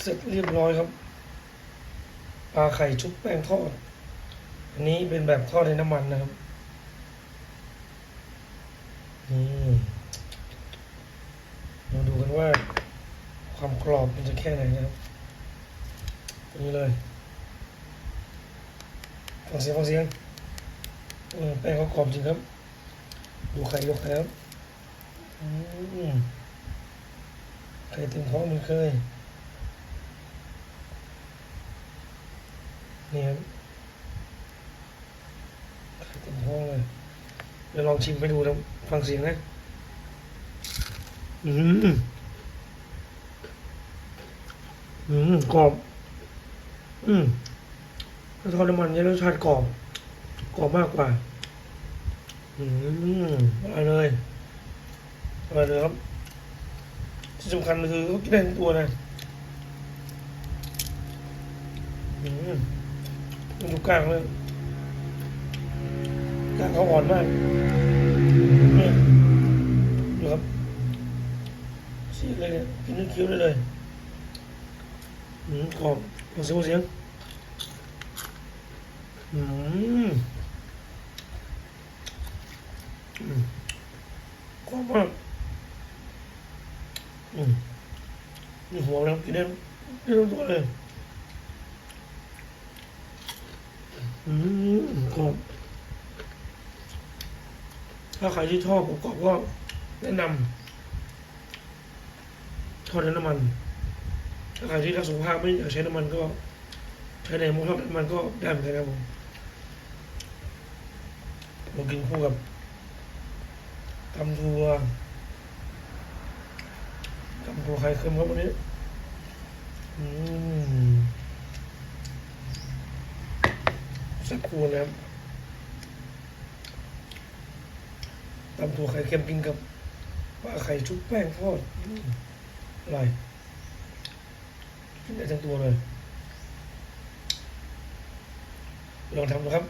เสร็จเรียบร้อยครับปลาไข่ชุบแป้งทอด อันนี้เป็นแบบทอดในน้ำมันนะครับนี่มาดูกันว่าความกรอบมันจะแค่ไหนนะครับนนี้เลยฟังเสียงฟังเสียงแป้งเขากรอบจริงครับ ดูไข่ดูไข่ครับไข่เต็มท้องมันเคย นี่ครับเต็มท้องเลยเดี๋ยวลองชิมไปดูนะฟังเสียงนะอืมอืมกรอบ อืมถ้าทอดน้ำมันเนี่ยรสชาติกรอบ กรอบมากกว่า อืมอร่อยเลยอร่อยเลยครับ ที่สำคัญคือเขากินได้ทั้งตัวนะ อืมมัน ดูกลางเลยกลางเขาอ่อนมากเนี่ยดูครับสีเลยเนี่ยกินนึกคิ้วได้เลยอืมกรอบฟังเสียงเสียงอืมอืมกรอบมากอืมนี่หัวแล้วกินได้กินได้ทั้งตัวเลย อืมกรอบถ้าใครที่ชอบกรอบก็แนะนำทอดนน้ำมัน ถ้าใครที่รักสุขภาพไม่อยากใช้น้ำมันก็ ใช้ในหม้อทอดน้ำมันก็ได้เหมือนกันครับผมเรากินคู่กับตำทัวตำทัวไข่เค็มครับวันนี้ อืม สักครู่นะครับตำทัวไข่เค็มกินกับปลาไข่ชุบแป้งทอดอืมอร่อยกินได้ทั้งตัวเลย ลองทำดูครับ